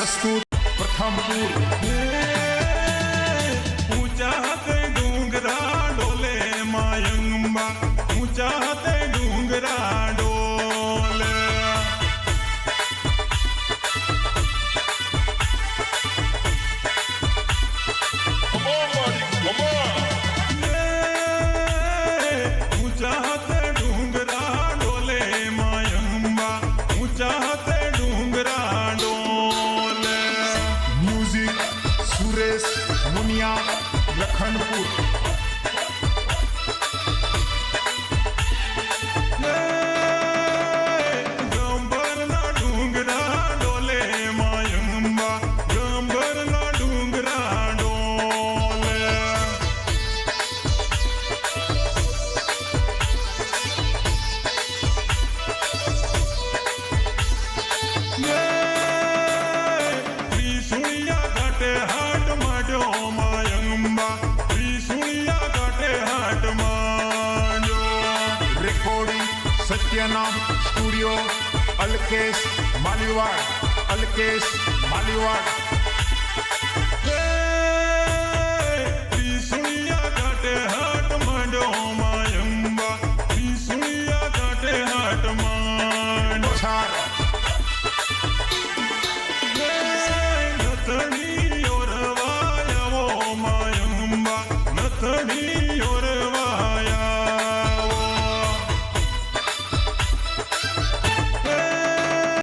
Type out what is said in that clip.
लखमपूर ऊँचा ते डोंगरा डोले मायंबा। ऊँचा ते डोंगरा डोले. ऊँचा ते डोंगरा डोले मायंबा। ऊँचा लखनपुर। सत्यनाम स्टूडियो अलकेश मालीवाड़ अलकेश मालीवाड़